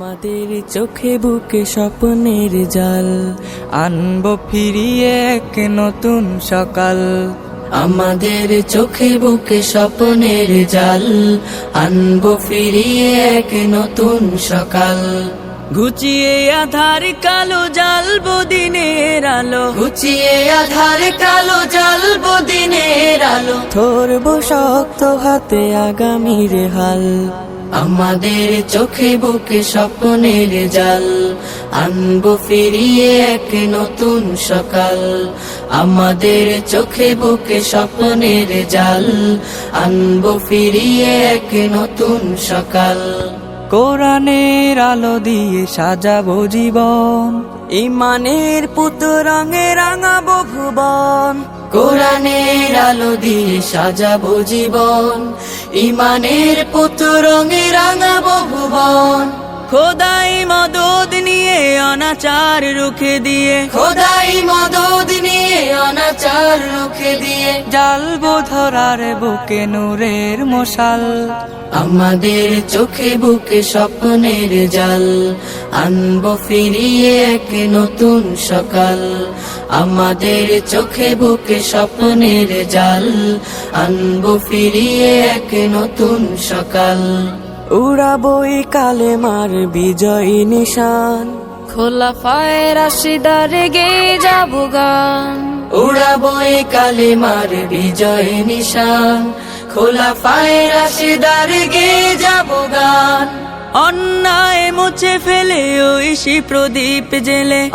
আমাদের চোখে বুকে স্বপ্নের জাল আনব ফিরিয়ে এক নতুন সকাল। আমাদের চোখে বুকে স্বপ্নের জাল আনব ফিরিয়ে এক নতুন সকাল। ঘুচিয়ে আধার কালো জালব দিনের আলো। ঘুচিয়ে আধার কালো জাল দিনের আলো। থরব শক্ত হাতে আগামীর হাল। আমাদের চোখে বুকে স্বপ্নের জাল। আনব ফিরিয়ে এক নতুন সকাল। আমাদের চোখে বুকে স্বপ্নের জাল। আনব ফিরিয়ে এক নতুন সকাল। কোরআনের আলো দিয়ে সাজাবো জীবন। ইমানের পুত রঙে রাঙাবো ভুবন। কোরআনের আলো দিয়ে সাজাবো জীবন ইমানের পুত রঙে রাঙাবো ভুবন। খোদাই মদদ নিয়ে অনাচার রুখে দিয়ে। খোদাই মদদ নিয়ে অনাচার রুখে দিয়ে। জালবো ধরার বুকে নূরের মশাল। আমাদের চোখে বুকে স্বপ্নের জাল আনব ফিরিয়ে এক নতুন সকাল। আমাদের চোখে বুকে স্বপ্নের জাল আনব ফিরিয়ে এক নতুন সকাল। উড়াবই কালে মার বিজয় নিশান। খোলা ফায় রাশিদারে গে যাব গান। উড়াবই কালে মার বিজয় নিশান। খোলা ফায় রাশিদার গে যাব গান। অন্যায় মুছে ফেলে ওই প্রদীপ জেলে।